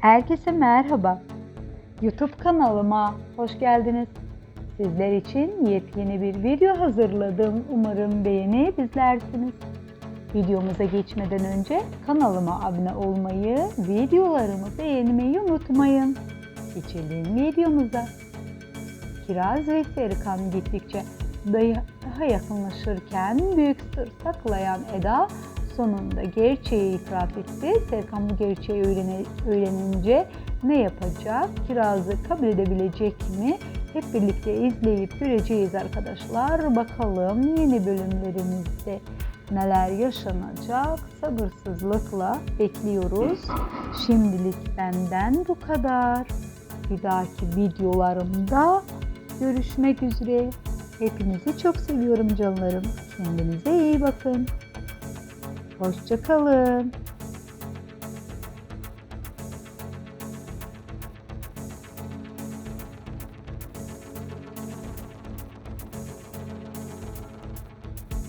Herkese merhaba. YouTube kanalıma hoş geldiniz. Sizler için yepyeni bir video hazırladım. Umarım beğenip izlersiniz. Videomuza geçmeden önce kanalıma abone olmayı, videolarımı beğenmeyi unutmayın. Geçelim videomuza. Kiraz ve Serkan gittikçe daha yakınlaşırken büyük sır saklayan Eda sonunda gerçeği itiraf etti. Serkan bu gerçeği öğrenince ne yapacak? Kiraz'ı kabul edebilecek mi? Hep birlikte izleyip göreceğiz arkadaşlar. Bakalım yeni bölümlerimizde neler yaşanacak? Sabırsızlıkla bekliyoruz. Şimdilik benden bu kadar. Bir dahaki videolarımda görüşmek üzere. Hepinizi çok seviyorum canlarım. Kendinize iyi bakın. Hoşçakalın.